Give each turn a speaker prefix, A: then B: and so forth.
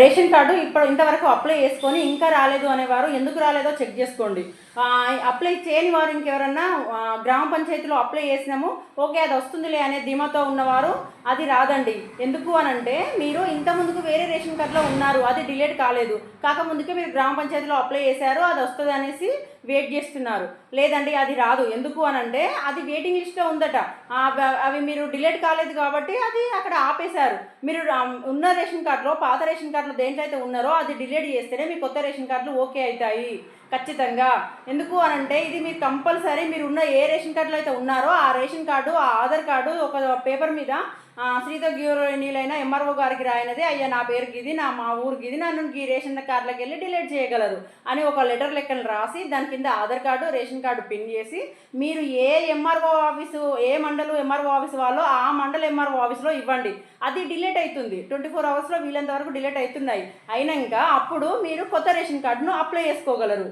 A: Ration card ఇప్పుడు ఇంతవరకు apply చేసుకొని ఇంకా రాలేదు అనేవారు. ఎందుకు రాలేదో చెక్ చేసుకోండి. అప్లై చేయని వారు ఇంకెవరన్నా గ్రామ పంచాయతీలో అప్లై చేసినాము ఓకే అది వస్తుందిలే అనే ధీమాతో ఉన్నవారు అది రాదండి. ఎందుకు అని అంటే మీరు ఇంత ముందుకు వేరే రేషన్ కార్డులో ఉన్నారు అది డిలేట్ కాలేదు. కాకముందుకే మీరు గ్రామ పంచాయతీలో అప్లై చేశారు అది వస్తుంది అనేసి వెయిట్ చేస్తున్నారు. లేదండి అది రాదు. ఎందుకు అని అంటే అది వెయిటింగ్ లిస్ట్లో ఉందట. అవి మీరు డిలేట్ కాలేదు కాబట్టి అది అక్కడ ఆపేశారు. మీరు ఉన్న రేషన్ కార్డులో పాత రేషన్ కార్డులో దేంట్లో అయితే ఉన్నారో అది డిలేట్ చేస్తేనే మీ కొత్త రేషన్ కార్డులు ఓకే అవుతాయి. ఖచ్చితంగా. ఎందుకు అని అంటే ఇది మీరు కంపల్సరీ మీరు ఉన్న ఏ రేషన్ కార్డులో అయితే ఉన్నారో ఆ రేషన్ కార్డు ఆ ఆధార్ కార్డు ఒక పేపర్ మీద శ్రీతో శ్రీత ఎంఆర్ఓ గారికి రాయినది. అయ్యా నా పేరుకి ఇది నా మా ఊరికి ఇది నన్ను ఈ రేషన్ కార్డులకు వెళ్ళి డిలీట్ చేయగలరు అని ఒక లెటర్ లెక్కలు రాసి దాని కింద Aadhaar card ration card pin చేసి మీరు ఏ ఎంఆర్ఓ ఆఫీసు ఏ మండలం ఎంఆర్ఓ ఆఫీస్ వాళ్ళో ఆ మండల ఎంఆర్ఓ ఆఫీస్లో ఇవ్వండి. అది డిలీట్ అవుతుంది. ట్వంటీ ఫోర్ అవర్స్లో వీలంత వరకు డిలీట్ అవుతున్నాయి. అయినాక అప్పుడు మీరు కొత్త రేషన్ కార్డును అప్లై చేసుకోగలరు.